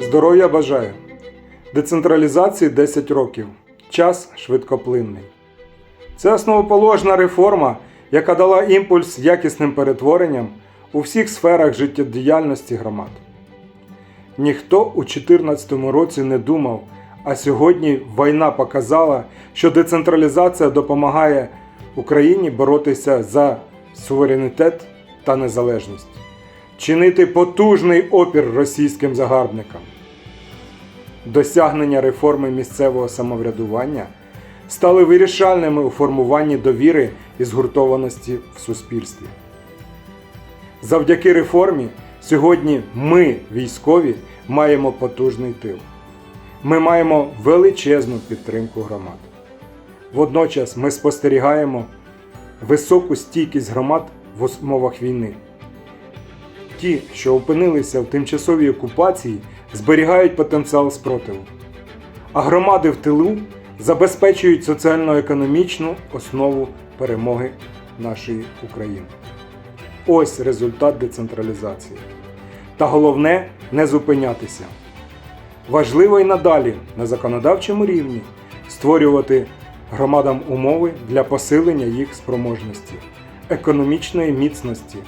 Здоров'я бажаю. Децентралізації 10 років. Час швидкоплинний. Це основоположна реформа, яка дала імпульс якісним перетворенням у всіх сферах життєдіяльності громад. Ніхто у 2014 році не думав, а сьогодні війна показала, що децентралізація допомагає Україні боротися за суверенітет та незалежність, чинити потужний опір російським загарбникам. Досягнення реформи місцевого самоврядування стали вирішальними у формуванні довіри і згуртованості в суспільстві. Завдяки реформі сьогодні ми, військові, маємо потужний тил. Ми маємо величезну підтримку громад. Водночас ми спостерігаємо високу стійкість громад в умовах війни. Ті, що опинилися в тимчасовій окупації, зберігають потенціал спротиву. А громади в тилу забезпечують соціально-економічну основу перемоги нашої України. Ось результат децентралізації. Та головне не зупинятися. Важливо і надалі на законодавчому рівні створювати громадам умови для посилення їх спроможності, економічної міцності,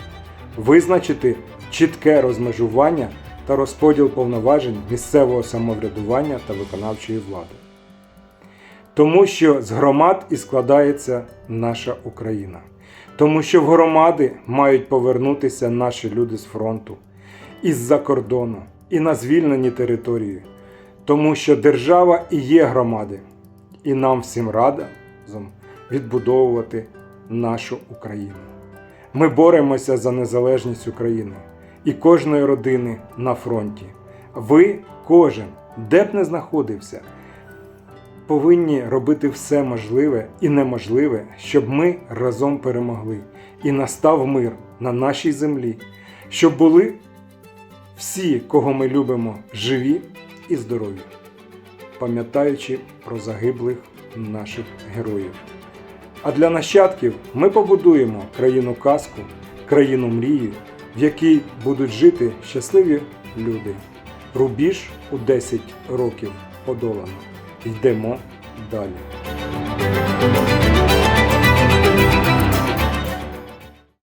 визначити чітке розмежування та розподіл повноважень місцевого самоврядування та виконавчої влади. Тому що з громад і складається наша Україна. Тому що в громади мають повернутися наші люди з фронту, із-за кордону і на звільнені території. Тому що держава і є громади, і нам всім разом відбудовувати нашу Україну. Ми боремося за незалежність України і кожної родини на фронті. Ви, кожен, де б не знаходився, повинні робити все можливе і неможливе, щоб ми разом перемогли і настав мир на нашій землі, щоб були всі, кого ми любимо, живі і здорові, пам'ятаючи про загиблих наших героїв. А для нащадків ми побудуємо країну казку, країну мрії, в якій будуть жити щасливі люди. Рубіж у 10 років подолано. Йдемо далі.